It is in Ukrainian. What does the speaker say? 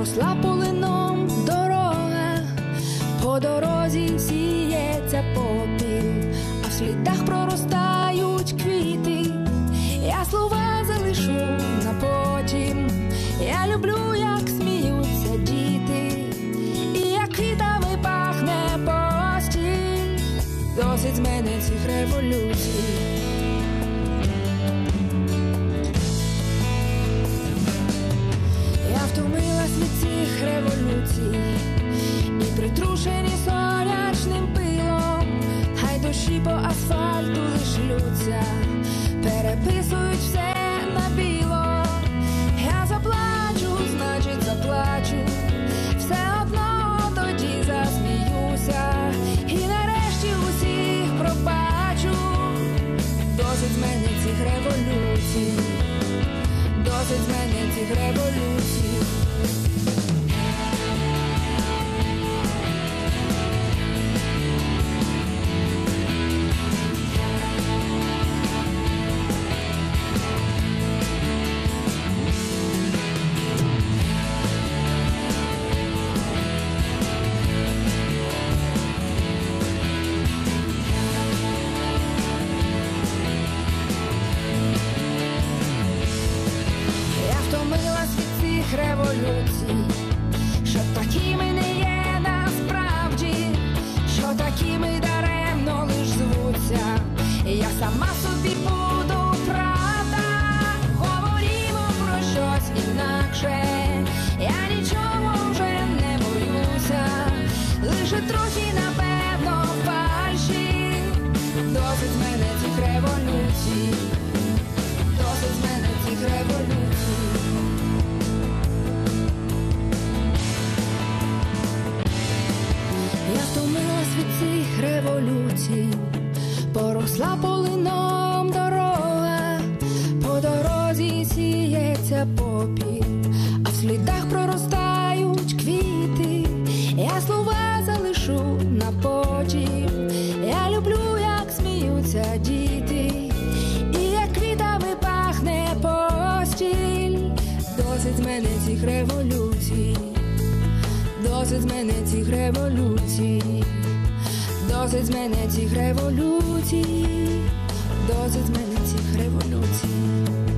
поросла полином дорога, по дорозі сіється попіл, а в слідах проростають квіти. Я слова залишу на потім. Я люблю, як сміються діти, і як квітами пахне постіль. Досить з мене цих революцій. Революцій і притрушені сонячним пилом, хай душі по асфальту лишлються, переписують все на біло. Я заплачу, значить заплачу, все одно тоді засміюся, і нарешті усіх пробачу. Досить мене цих революцій, досить мене цих революцій. Революцій, що такими не є революцій, поросла полином дорога, по дорозі сіється попіл, а в слідах проростають квіти. Я слова залишу на потім. Я люблю, як сміються діти, і як квітами пахне постіль. Досить з мене цих революцій. Досить з мене цих революцій, досить з мене цих революцій, досить з мене цих революцій.